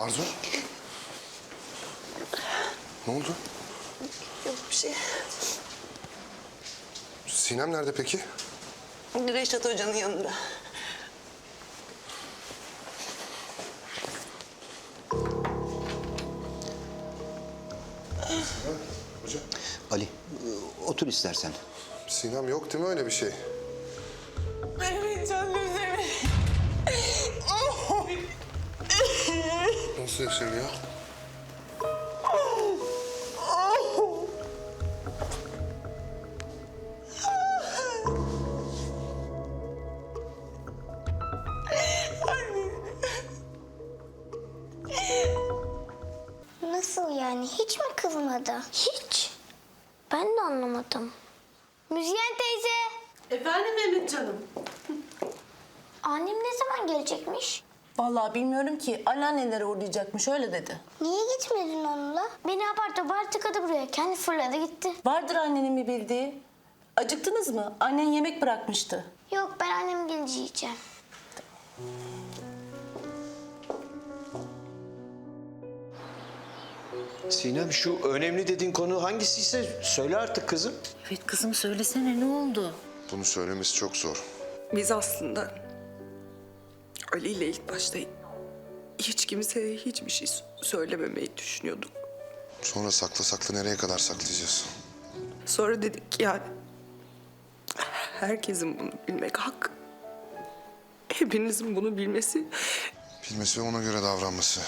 Arzu? Ne oldu? Yok bir şey. Sinem nerede peki? Reşat Hoca'nın yanında. Hoca. Ali, otur istersen. Sinem yok değil mi öyle bir şey? Nasıl yaşanıyor? Nasıl yani? Hiç mi kızmadı? Hiç. Ben de anlamadım. Müzyen teyze. Efendim Mehmet canım. Annem ne zaman gelecekmiş? Vallahi bilmiyorum ki anneannelere uğrayacakmış öyle dedi. Niye gitmedin onunla? Beni apar topar tıkadı buraya. Kendi fırladı gitti. Vardır annenin bir bildiği. Acıktınız mı? Annen yemek bırakmıştı. Yok ben annem gelince yiyeceğim. Sinem şu önemli dediğin konu hangisiyse söyle artık kızım. Evet kızım söylesene ne oldu? Bunu söylemesi çok zor. Biz aslında Ali ile ilk başta hiç kimseye hiçbir şey söylememeyi düşünüyorduk. Sonra sakla sakla nereye kadar saklayacağız? Sonra dedik ki yani herkesin bunu bilmek hak. Hepinizin bunu bilmesi Bilmesi ve ona göre davranması.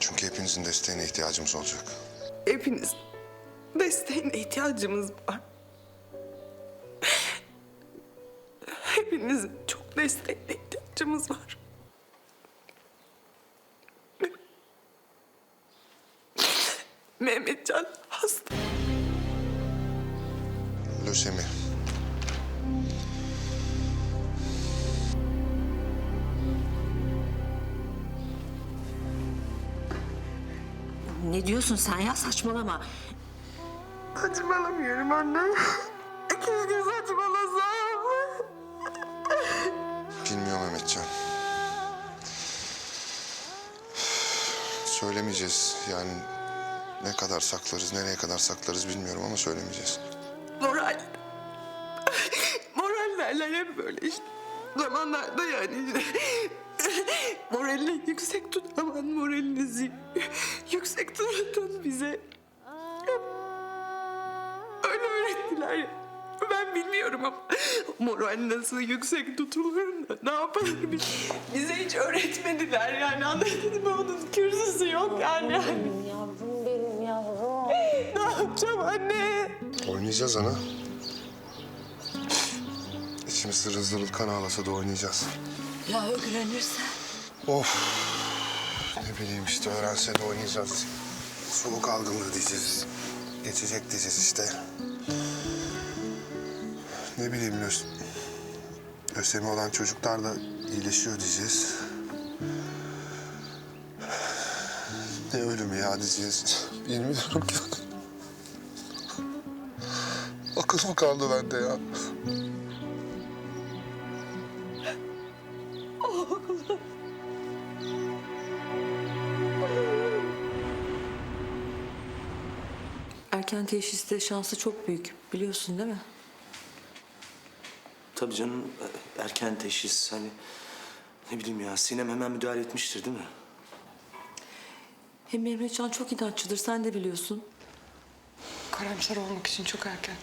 Çünkü hepinizin desteğine ihtiyacımız olacak. hepiniz desteğine ihtiyacımız var. Hepinizin çok desteğine ihtiyacımız var. Mehmetcan hasta. Lösemi. Ne diyorsun sen ya saçmalama. Saçmalamıyorum anne. Keşke saçmalasam. Söylemeyeceğiz yani ne kadar saklarız, nereye kadar saklarız bilmiyorum ama söylemeyeceğiz. Moral. Moral derler hep böyle işte. Zamanlarda yani işte. Moralini yüksek tut aman moralinizi yüksek tutun bize. Öyle öğrettiler ya. Bilmiyorum ama moral nasıl yüksek tutulur ne yapar bize hiç öğretmediler yani anladın mı onun kürsüsü yok yani. Yavrum benim yavrum. Ne yapacağım anne? Oynayacağız ana. İçimiz zırıl zırıl kan ağlasa da oynayacağız. Ya öğrenirse? Of. Ne bileyim işte öğrense de oynayacağız. Soğuk algınlığı diyeceğiz. Geçecek diyeceğiz işte. Ne bileyim lös... Lösemi olan çocuklar da iyileşiyor diyeceğiz. Ne ölümü ya diyeceğiz. Bilmiyorum ki. Akıl mı kaldı bende ya? Erken teşhiste şansı çok büyük biliyorsun değil mi? Tabii canım erken teşhis hani ne bileyim ya Sinem hemen müdahale etmiştir değil mi? Hem Mehmetcan çok inatçıdır sen de biliyorsun. Karamsar olmak için çok erken.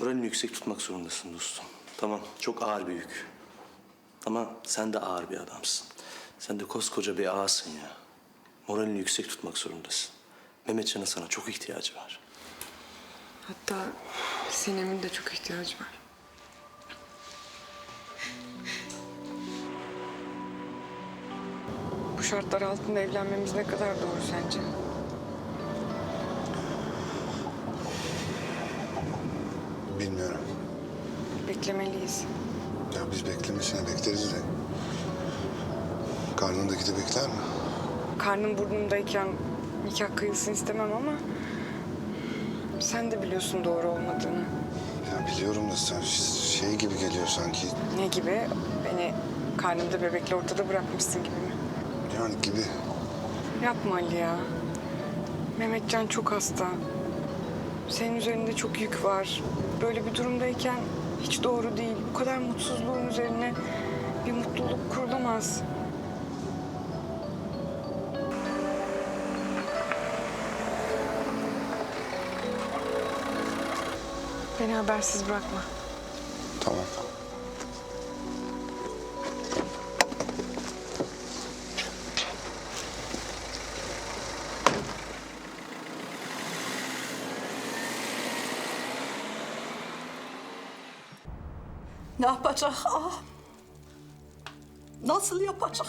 Moralini yüksek tutmak zorundasın dostum. Tamam çok ağır bir yük. Ama sen de ağır bir adamsın. Sen de koskoca bir ağasın ya. Moralini yüksek tutmak zorundasın. Mehmetcan'ın sana çok ihtiyacı var. Hatta Sinem'in de çok ihtiyacı var. Bu şartlar altında evlenmemiz ne kadar doğru sence? Bilmiyorum. Beklemeliyiz. Ya biz beklemesini bekleriz de. Karnındaki de bekler mi? Karnım burnumdayken nikah kıyılsın istemem ama... Sen de biliyorsun doğru olmadığını. Ya biliyorum da sen şey gibi geliyor sanki. Ne gibi? Beni karnımda bebekle ortada bırakmışsın gibi mi? Yani gibi. Yapma Ali ya. Mehmetcan çok hasta. Senin üzerinde çok yük var. Böyle bir durumdayken hiç doğru değil. Bu kadar mutsuzluğun üzerine bir mutluluk kurulamaz. Beni habersiz bırakma. Tamam. Ne yapacak? Ah. Nasıl yapacak?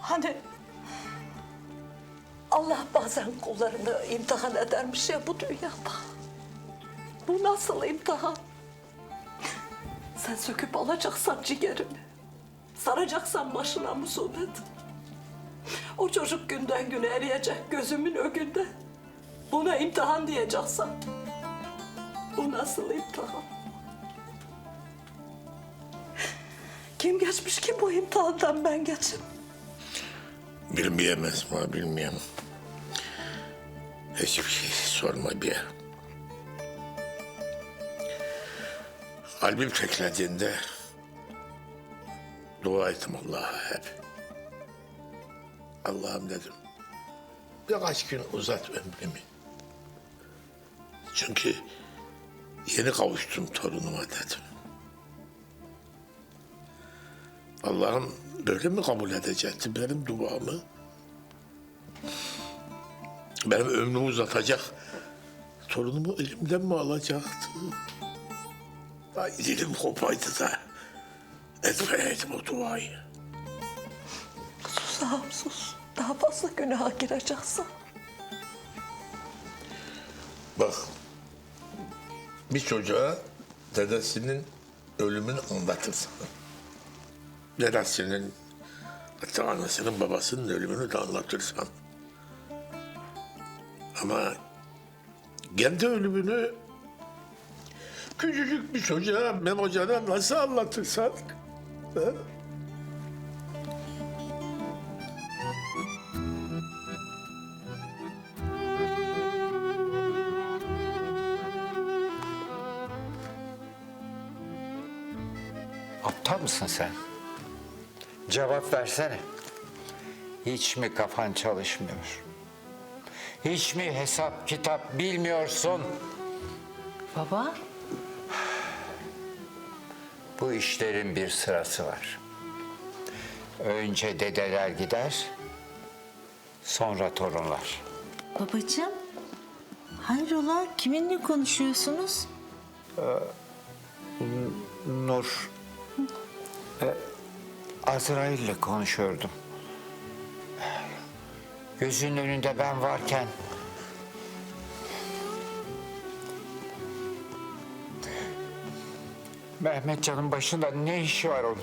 Hani Allah bazen kullarını imtihan edermiş ya bu dünyada. Bu nasıl imtihan? Sen söküp alacaksan ciğerini, saracaksan başına musibet. O çocuk günden güne eriyecek gözümün önünde. Buna imtihan diyeceksen. Bu nasıl imtihan? Kim geçmiş ki bu imtihandan ben geçim? Bilmeyemez mi bilmiyorum. Hiçbir şey sorma bir. Kalbim teklediğinde dua ettim Allah'a hep. Allah'ım dedim. Birkaç gün uzat ömrümü. Çünkü yeni kavuştum torunuma dedim. Allah'ım böyle mi kabul edecekti benim duamı? Benim ömrümü uzatacak. Torunumu elimden mi alacaktı? Ay dilim kopaydı da etmeyeydim o duayı. Sus ağam sus. Daha fazla günaha gireceksin. Bak, bir çocuğa dedesinin ölümünü anlatırsan, dedesinin, hatta anasının babasının ölümünü de anlatırsan, ama kendi ölümünü küçücük bir çocuğa, Memocan'a nasıl anlatırsan, ha? Aptal mısın sen? Cevap versene. Hiç mi kafan çalışmıyor? Hiç mi hesap kitap bilmiyorsun? Baba. Bu işlerin bir sırası var. Önce dedeler gider, sonra torunlar. Babacığım. Hayrola kiminle konuşuyorsunuz? Nur, Azrail'le konuşuyordum. Gözünün önünde ben varken... Mehmetcan'ın başında ne işi var onun?